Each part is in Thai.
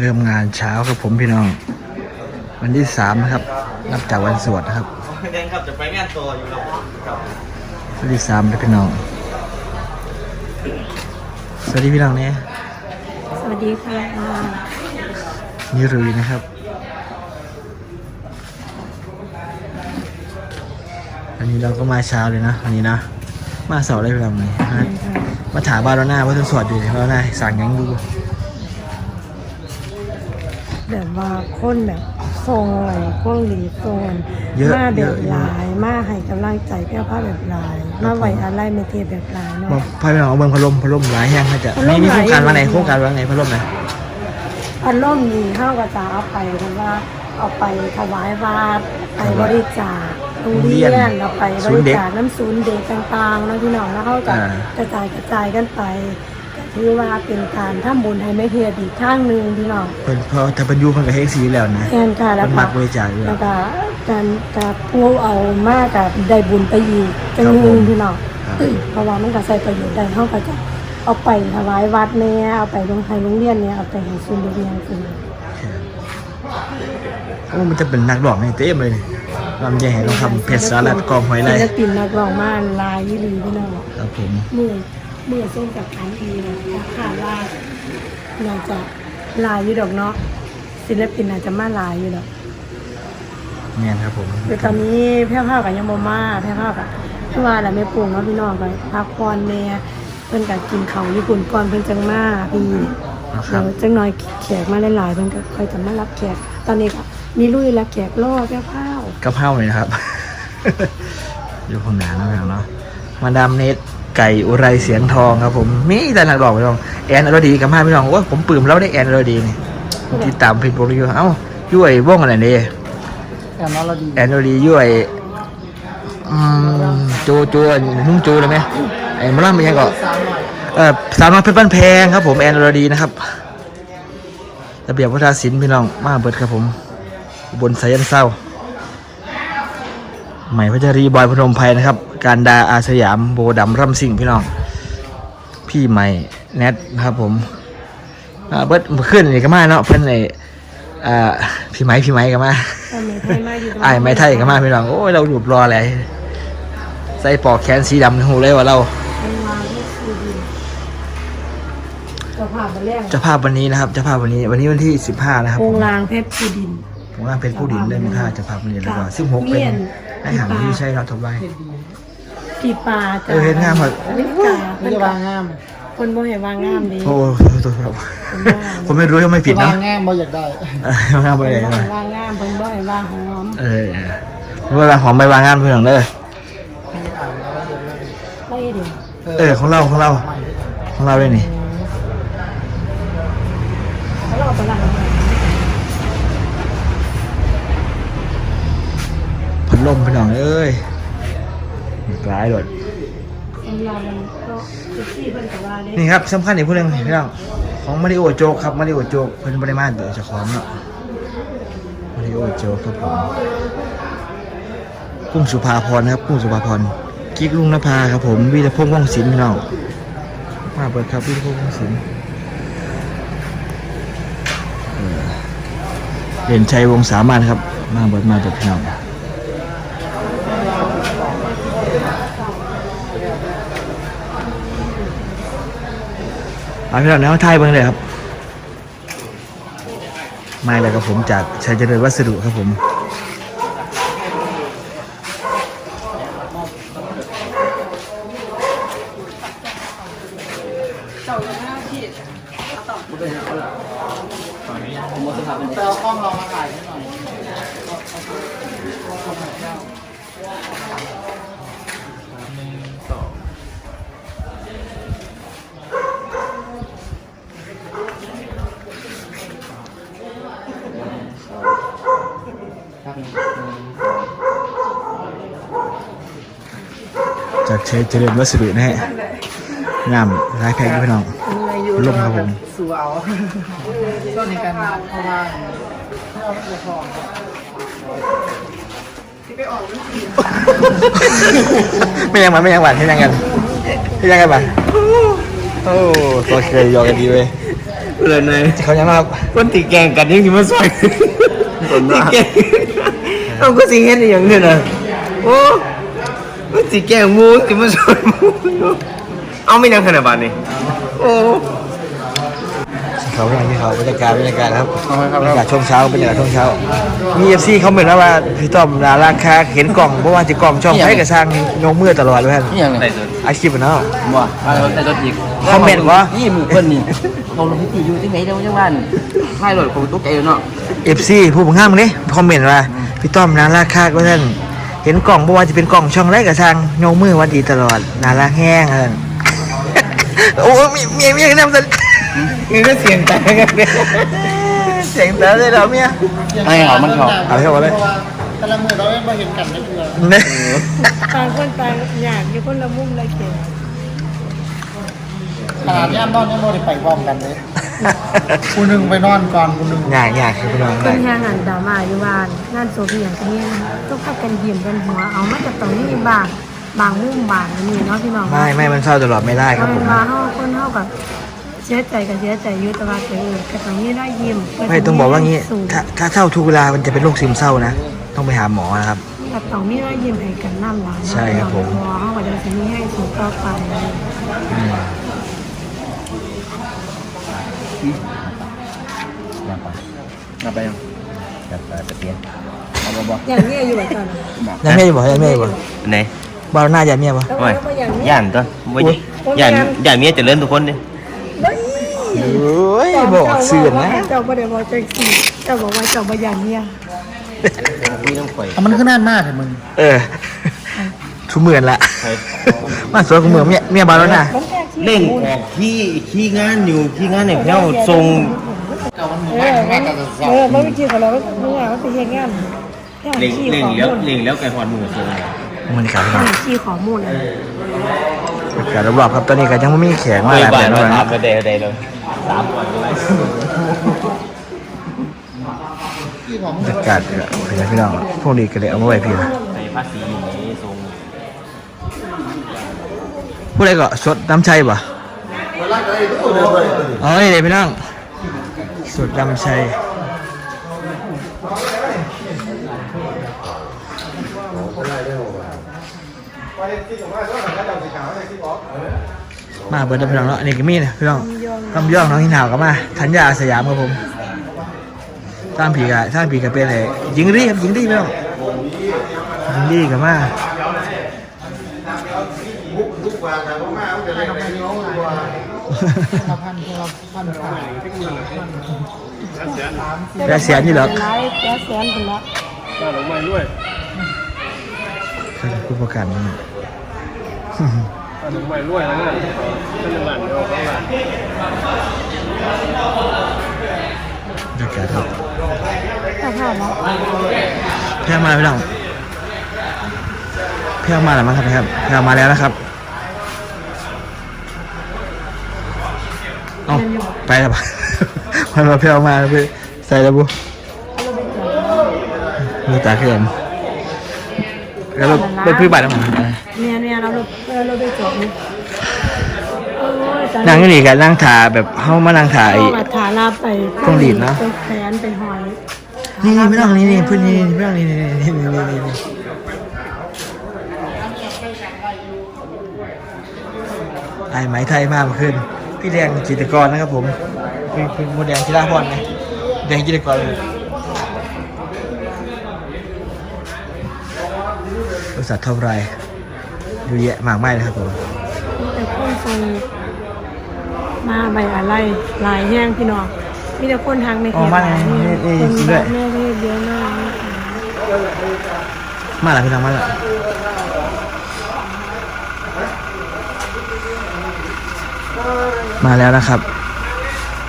เริ่มงานเช้าครับผมพี่น้อง วันที่สามนะครับ นับจากวันสวดนะครับแดงครับจะไปงานตัวอยู่แล้วครับวันที่สามนะพี่น้อง สวัสดีพี่น้องเนี่ยสวัสดีค่ะนี่รุยนะครับอันนี้เราก็มาเช้าเลยนะวันนี้นะ มาเสาร์ได้เวลาไหนมามาถามบาร์โลน่าว่าจะสวดอยู่บาร์โลน่าสั่งยังดู แบบว่าคนแบบทรงอะไรพวกหลีทรงเยอะมาแบเยบอะเยหอะลาย มาให้กำลังใจเพื่อภาพแบบหลายมาไหวอะไรเมเทแบบหลายเนาะมาพาพี่น้องเอาเบิ่งพัดลมพัดลมหลายแห้งเขาจะพัดลมมีมีโครงการหลาย ว่าไหนโครงการว่าไงพัดลมไหนพันล่มนี้เข้าก็จะเอาไปเพราะว่าเอาไปถวายวัดไปบริจาคโรงเรียนเอาไปบริจาคน้ำศูนย์เด็กต่างๆแล้วพี่น้องแล้วเขาจะกระจายกระจายกันไปก็ ถือว่าเป็นการทำบุญให้ไม่เทียดอีกข้างหนึ่งพี่น้องเพิ่นเพราะถ้าเป็นอยูเพิ่นก็เฮ็ดสีแล้วนะแทนค่ะแล้วเพิ่นก็มักบริจาคอยู่แล้วก็การการผู้เอามากกับได้บุญไปอีกจังหนึงพี่น้อง ครับเพราะว่ามันก็ใส่ประโยชน์ได้เขาก็จะเอาไปถวายวัดเนี่ยเอาไปโรงไทยโรงเรียนเนี่ยเอาไปให้ศูนย์เด็กเรียนคือโอ้มันจะเป็นนักร้องในเต็มเลยนี่ลำใหญ่ต้องทำเพชรสาลัดกองหอยไรศิลปินนักร้องมาลายยี่ลีพี่น้องครับผมมือ มือส้มกับขันทีนะขาดลายน่าจะลายอยู่ดอกเนาะศิลปินน่าจะมาลายอยู่ดอกแม่นครับผมคือตอนนี้แพ้ผ้ากับยังโมมาแพ้ผ้ากับที่ว่าแหละไม่ปรุงเนาะพี่น้องไปพักผ่อนแน่เพิ่นก็กินเขาวญี่ปุ่นก่อนเพิ่นจังมาพี่นะคเดี๋รัยบวจังหน่อยแขกมาหลายๆเพิ่นก็ค่อยจะมารับแขก ตอนนี้ก็มีลุยและแขกรอแพ้ผ้ากระเพราเลยนะครับ อยู่ข้างหน้านะพี่น้องเนาะมาดามเนต ไก่อุไรเสียงทองครับผมมีแต่นักร้องพี่น้องแอนอรดีกับมาพี่น้องโอ้ยผมปลื้มแล้วได้แอนอรดีนี่ผมติดตามเพจโปรอยู่เอ้าย้วยวงอะไรเนี่ยแอนนอลดีแอนโอดีย้วยอืมโจโจนุ่งโจเลยไหมไอ้มะล่ำมันยังก็สามหน่อยเออสามน้อยเพชรบ้านแพงครับ ผมแอนโอดีนะครับระเบียบวัฒนศิลป์พี่น้องมาเบิดครับผมอุบนสายันเศร้าใหม่พัชรีบอยพนมไพรนะครับ การดาอาสยามโบดำร่ำสิ่งพี่น้อง พี่ใหม่แนทนะครับผมอ่าเบิดขึ้นนี่ก็มาเนาะเพิ่นไอ้อ่าพี่ไหมพี่ไหมก็มาตอนนี้ไทยมาอยู่ไอ้ไม้ไทยก็มาพี่น้องโอ้ยเราหยุบรออะไรใส่ปอกแขนสีดำในหูเลยว่าเราไทยมาที่สุดินเจ้าภาพมาแรกเจะภาพวันนี้นะครับเจะภาพวันนี้ วันนี้วันที่สิบห้านะครับโปผงมลางเพชรสุดินผมว่าเป็นผู้ดินเล่นค่าเจะภาพวันนี้แล้วก็สิบหกเป็นอาหารที่ใช่เราทบไว้ ปีปลาเออเห็นงามหมด ลิกานี่จะวางงามคนบ่เห็นว่างามดี โอ้ตัวครับผมไม่รู้ว่าไม่ผิดวานะงงามบ่อยากได้เอองามไปเพิ่เลนยบ่เห็นว่างามเพิ่นบ่เห็นว่าหอมเออเวลาหอมใบวางงานเพื่อนเลยไม่เดียวเออของเราของเรา ของเราเลยนี่แล้วเราไปล้างพัดลมพี่น้องเอ้ย กลายโดดสำหรับมันก็คือที่เพิ่นก็ว่าได้นี่ครับสำคัญอีกผู้หนึงพี่น้องของมาริโอโจกครับมาริโอโจกเพิ่นบริมาเดี๋ยวจะของเนาะมาริโอโจกครับผมกุ้งสุภาพรนะครับกุ้งสุภาพรกิ๊กลุงนภาครับผมวีรพงษ์ว่องศิลป์พี่น้องมาเปิดครับวีรพงษ์ว่องศิลป์เออเด่นชัยวงศ์สามานครับ มาเปิดมาเปิดพี่น้อง เอาพี่น้องแนวไทยเบิ่งเลยครับ มาเลยครับผมจากชัยเจริญวัสดุครับผม จากชัยเจริญวัสดุนะฮะงามร้ายแพงอยู่พี่น้อง ลมครับผม สู่เอาช่วงนี้กันเพราะว่าให้เอาไปทองไม่ยังมันไม่ยังหวานให้ยังกันให้ยังกันบ้างโอ้ตัวเคยยอกันดีเว้ยเลยนายเขายังมาคนตีแกงกันยังสิมาซอยตีแกงเอาก็สิเฮ็ดอหย่างนี้นะโอ้ มันตีแกงหมูสิมาซอยหมูเอาไม่ยังขนาดบานนี้โอ้เขาเรื่องที่เขาบรรยากาศบรรยากาศครับบรรยากาศช่วงเช้าบรรยากาศช่วงเช้า มีเอฟซีเขาเหมือนว่าว่าพี่ต้อมดาราคาเห็นกล่องเพราะว่าจะกล่องช่องให้กับสร้างยกมือตลอดเลยท่านนี่ยังไงได้สุดอาชีพอะเนาะบ่มาแล้วแต่ตัวอีกคอมเมนต์วะยี่มือเพิ่นนี่เขาลงพิธีอยู่ที่ไหนเดี๋ยวจังบ้านให้รถคงตกใจเนาะเอฟซีผู้บังคับมึงนี่คอมเมนต์ว่าพี่ต้อมดาราคาก็ท่าน เห็นกล่องเพราะว่าจะเป็นกล่องช่องไรกับสร้างยกมือวันดีตลอดดาราแห้งเอินโอ้มีเมียเมียกันนำสันเงินก็เสียงแต่กันเนี่ยเสียงแต่เลยเหรอเมียให้เขามันชอบเอาเข้ามาเลยแต่ละมือเราไม่มาเห็นกันไม่เพื่อเนี่ยต่างคนต่างอยากอยู่คนละมุมเลยเก๋ขนาดย่ามนอนยังโมได้ไปพร้อมกันเลย กูนึงไปนอนก่อนกูนึงยากยากคือพี่น้องเป็นงานหันดราม่าอยู่บ้านงานโซเฟียงที่นี่ต้องพากันยิ้มกันหัวเอามาจากตรงนี้บางบางมุมบางนี่เนาะพี่น้องไม่ไม่มันเศร้าตลอดไม่ได้ครับเอาผเป็นมว่าเฮาคนเฮากับเสียใจกับเสียใจอยู่แต่ว่าเออก็ตรงนี้ได้ยิ้มไม่ต้องบอกว่างี้สูงถ้าถ้าเศร้าทุกเวลามันจะเป็นโรคซึมเศร้านะ ต้องไปหาหมอนะครับ กับตรงนี้ได้ยิ้มให้กันน้ำหลานใช่ครับผมพอเฮาก็จะสิมีให้สูงต่อไปอืม เอาไปยังแบบแบบเปลี่ยนเอาบ่บ่อย่างนี้อยู่แบบตอนยังไม่บอกยังไม่บอกไหนบาร์หน้ายันเมียปะโอ้ยย่านตัวบ่ย่านย่านเมียจะเจริญทุกคนดิโอ้ยบอกเสื่อมนะเจ้าบ่ได้บอกจังซี่เจ้าบอกว่าเจ้าบ่อย่างเนี้ยมีต้องข่อยมันขึ้นนานมากเลยมึงเออทุกเหมือนละมาสวยกูเหมือนเมียเมียบาร์แล้วนะ เร่งออกขี้ขี้งานอยู่ขี้งานเนี่ยเพี้ยวทรงเออมันเออมันไม่คิดของเราว่าเมื่อมันไปเฮ็ดงานเร่งขี้เร่งของแล้วมูลเร่งแล้วไก่หอดหมูทรงมันขาดพี่น้องขี้ของมูลบรรยากาศรอบๆครับตอนนี้ก็ยังไม่มีแขกมาไม่แบบบ้านนี้มานะครับเดย์เดย์เลยสามวันเลยบรรยากาศก็เป็นไงพี่น้องพวกนี้ก็เลยเอามาไว้พี่นะในภาษีนี้ทรง ผู้ใดก็สดน้ำชัยปะอ๋อนี่เลยพี่น้องสดน้ำชัยมาเบิร์ดพี่น้องเนาะนนี้ก็มีนะพี่น้องลำย่องน้องหินหาวก็มาธัญญาสยามครับผมสร้างผีกะสร้างผีกะเป็นอะไรยิงรีครับยิงรีพี่น้องยิงรีกับมา พันเราพันขายแปดแสนนี่เหรอไลฟ์แปดแสนเป็นละผู้ประกันนี่ไม่รวยแล้วเนี่ยเป็นหลานเดียวเขาหลานบรรยากาศครับถ้าถามว่าแพร่มาแล้วพี่น้องแพร่มาแล้วมั้งครับครับแพร่มาแล้วนะครับเอา ไปแล้วปะมันมาแพร่มาไปใส่แล้วบุมือตาเขียนแล้วรถรถพี่บัตรมันเนี่ยเนี่ยเราเราเราไปจบนี่โอ้ยตอนนั่งนี่กันนั่งถ่าแบบเข้ามานั่งถ่าไอ้ต้องอัฐาลาไปต้องดีดนะไปแขวนไปหอยนี่นี่ไม่ต้องนี่นี่พื้นนี่นี่ไม่ต้องนี่นี่นี่นี่นี่นี่ไอ้ไหมไทยมากขึ้น พี่แดงจิตรกรนะครับผมเป็นเป็นโมแดงจิราพรไหมแดงจิตรกรเลยบริษัทเท่าไรเยอะแยะมากมายเลยครับผมแต่คนทรงมาใบอะไรหลายแห้งพี่น้องมีแต่คนทางในเขตหลายเนี่ยคนแบบแม่เทศเยอะมากนะคะมาแล้วพี่น้องมาแล้ว มาแล้วนะครับ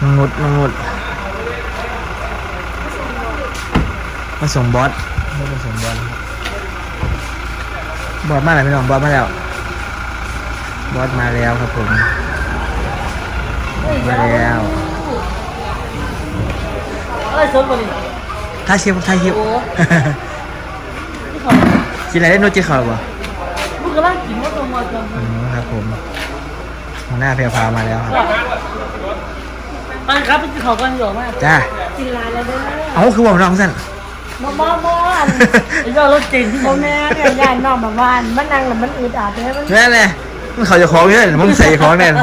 มังงุดมังงุดมาส่งบอสมาส่งบอสนะครับบอสมาแล้วพี่น้องบอสมาแล้วบอสมาแล้วครับผมมาแล้วเอ้ยสดบ่นี่ท่าเชียบท่าเชียบกินอะไรได้โนจิเขาหรือเปล่ามึงกำลังกินว่าตัวมาจังอืมครับผม หัวหน้าเพลพามาแล้วครับไปครับไปกินข้าวกันอยู่มากจ้ากินร้านแล้วเด้อเอาคือว่าน้องสั้นบ่บ่บ่อันไอ้เจ้ารถเก่งที่บ่แม่เนี่ยย่านนอกมาบ้านมันนั่งแล้วมันอึดอัดเด้มันแม่เลยมันเขาจะของเยอะมึงใส่ของแน่น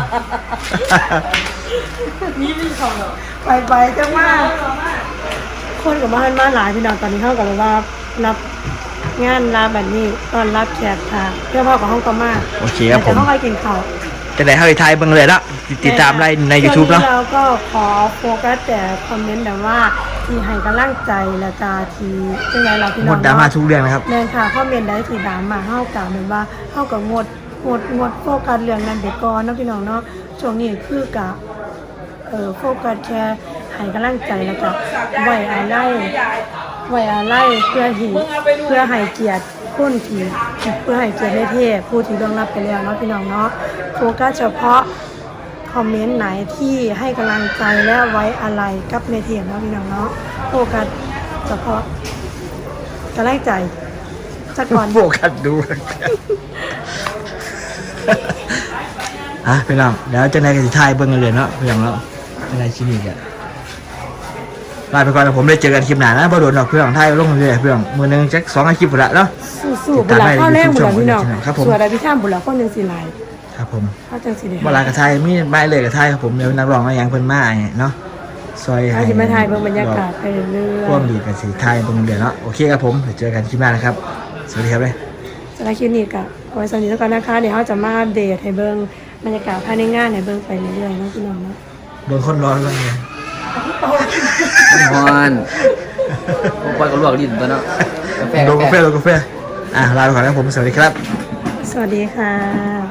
นี่ไม่ของหรอกไปไปจังว่าคนกับบ้านมาหลายพี่น้องตอนนี้เฮาก็เลยว่ารับงานลาแบบนี้ตอนรับแขกค่ะเพื่อพ่อกับห้องก็มาโอเคครับผมแต่ห้องไปกินข้าว จะได้เข้าไปไทยเบังเลยละติดตามไลน์ใน YouTube เนาะช่วงเราก็ขอโฟกัสแต่คอมเมนต์แบบว่า ที่ให้กำลังใจและกาทีจังไงเราพี่หน้มองดดราม่าทุกเรื่องนะครับ แม่นค่ะคอมเมนต์ได้ที่ดราม่าเฮากับเหมือนว่าเฮากับงดงดงดโฟกัสเรื่องนั้นเด็กก่อนเนาะพี่น้องเนาะช่วงนี้คือกับเอ่อโฟกัสแค่ให้กำลังใจแล้วก็ไว้อะไรไว้อะไรเพื่อให้เพื่อให้เกียรติ คนที่เพื่อให้เกียรติในเทพผู้ที่ล่วงลับไปแล้วเนาะพี่น้องเนาะโฟกัสเฉพาะคอมเมนต์ไหนที่ให้กำลังใจและไว้อะไรกับในเทียมเนาะพี่น้องเนาะโฟกัสเฉพาะกำลังใจสักก่อนโฟกัสดูอะพี่น้องเดี๋ยวจะในกันสิทายเบิ้งกันเลยเนาะพี่น้องเนาะในคลินิกอะ ลาไปก่อนนะผมได้เจอกันคลิปหน้านะพอโดนดอกเพื่อนไทยลงเรื่อยๆเพื่อนมือหนึงแจ็คสองอาคลิปหมดละเนาะ สู้ๆบุหลาข้าวแรงบุหลาพี่น้องครับผม ส่วนอะไรพี่ท่ามบุหลาข้อหนึ่งสี่ลายครับผมข้าวจังสี่เดียวเวลากระไทยมีใบเลยกระไทยครับผมเดี๋ยวนักร้องมาอย่างเพิ่นมาให้เนาะซอยข้าวจิมาไทยเบิ่งบรรยากาศไปเรื่อยร่วมดีกันสีไทยตรงเดียวเนาะโอเคครับผมเดี๋ยวเจอกันคลิปหน้านะครับสวัสดีครับเลย ๆสำหรับคลิปนี้ก็เอาไว้สวัสดีแล้วกันนะคะเดี๋ยวเขาจะมาอัปเดตให้เบิ่งบรรยากาศภายในงานให้เบิ่งไปเรื่อยๆเนาะพี่น้องเนาะ โดนคนร้อนแล้วไง ฮอนปล่อยก็ลวกลิ้นตัวเนาะกาแฟโดนกาแฟโดนกาแฟอะลาไปก่อนนะครับผมสวัสดีครับ สวัสดีค่ะ